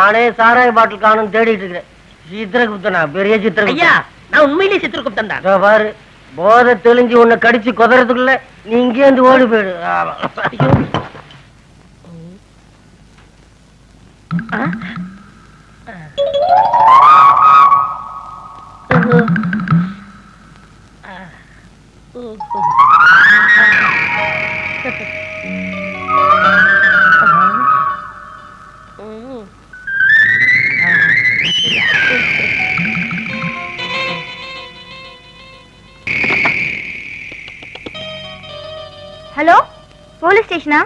நானே சாராய பாட்டில் காணும் தேடிட்டு இருக்கிறேன் சித்திரகுப்தனா பெரிய ஐயா சித்திரகுப்தன் நான் உண்மையிலேயே சித்திரகுப்தன் தான் பாரு போதை தெளிஞ்சு உன்னை கடிச்சு குதறதுக்குள்ள நீ இங்கே இருந்து ஓடி போயிடு ஆமா. ஹலோ போலீஸ் ஸ்டேஷனா?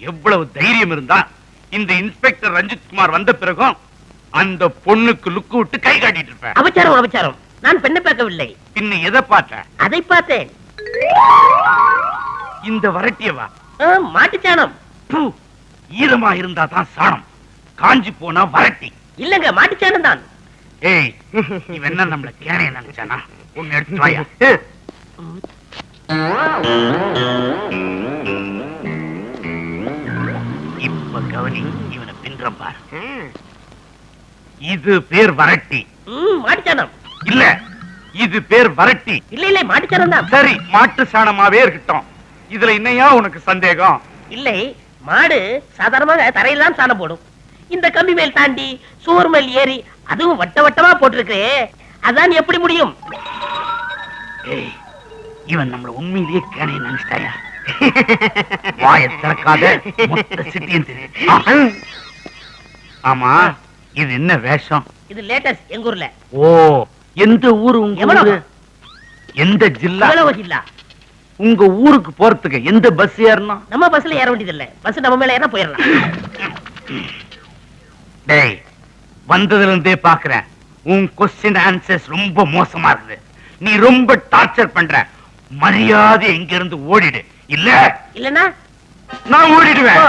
எவ்வளவு தைரியம் இருந்தா இந்த இன்ஸ்பெக்டர் ரஞ்சித் குமார் வந்த பிறகும் அந்த பொண்ணுக்கு லுக்கு விட்டு கை காட்டிட்டு இருப்ப அபச்சாரம் அபச்சாரம். நான் பெண்ணை பார்க்கவில்லை. பின்ன எதை பார்த்த? அதை பார்த்தேன். இந்த வரட்டியவா ப்பு, ஈரமா இருந்தா தான் சாணம். காஞ்சி போனா வரட்டி. இல்லங்க மாட்டுச்சாணம் தான். ஏய் இவன் என்ன நம்மள கேனைய நினைச்சானா? ஒண்ணு எடுத்து வாயா. இப்ப கவனி இவனை பின்றம் பாரு. இது பேர் வரட்டி. மாட்டுச்சாணம். இல்ல இது பேர் வரட்டி. இல்ல இல்ல மாட்டுச்சாணம் தான். சரி மாட்டு சாணமாவே இருக்கட்டும். இதுல என்னையா உனக்கு சந்தேகம்? இல்லை மாடு சாதாரணமாக தரையில் தான் சாணம் போடும். இந்த கம்பி மேல் தாண்டி சுவர் மேல் ஏறி அதுவும் வட்ட வட்டமா போட்டிருக்கே. அதான் எப்படி முடியும்? இவன் நம்மள உண்மையிலேயே கேனைய நினைச்சிட்டாயா? வாயை திறக்காத. ஆமா. இது என்ன வேஷம்? இது லேட்டஸ்ட் எங்க ஊர்ல. ஓ எந்த ஊரு உங்க? ஊரு? எந்த ஜில்லா? இல்ல உங்க ஊருக்கு போறதுக்கு எந்த பஸ் ஏறணும்? நம்ம பஸ்ல ஏற வேண்டியது இல்ல பஸ் நம்ம மேல ஏற போயிடலாம். டேய் வந்ததுல இருந்தே பாக்குறேன். உன் கொஸ்டின் ஆன்சர்ஸ் ரொம்ப மோசமா இருக்குது. நீ ரொம்ப டார்ச்சர் பண்ற. மரியாதை இங்க இருந்து ஓடிடு. இல்ல? இல்லன்னா? நான் ஓடிடுவேன்.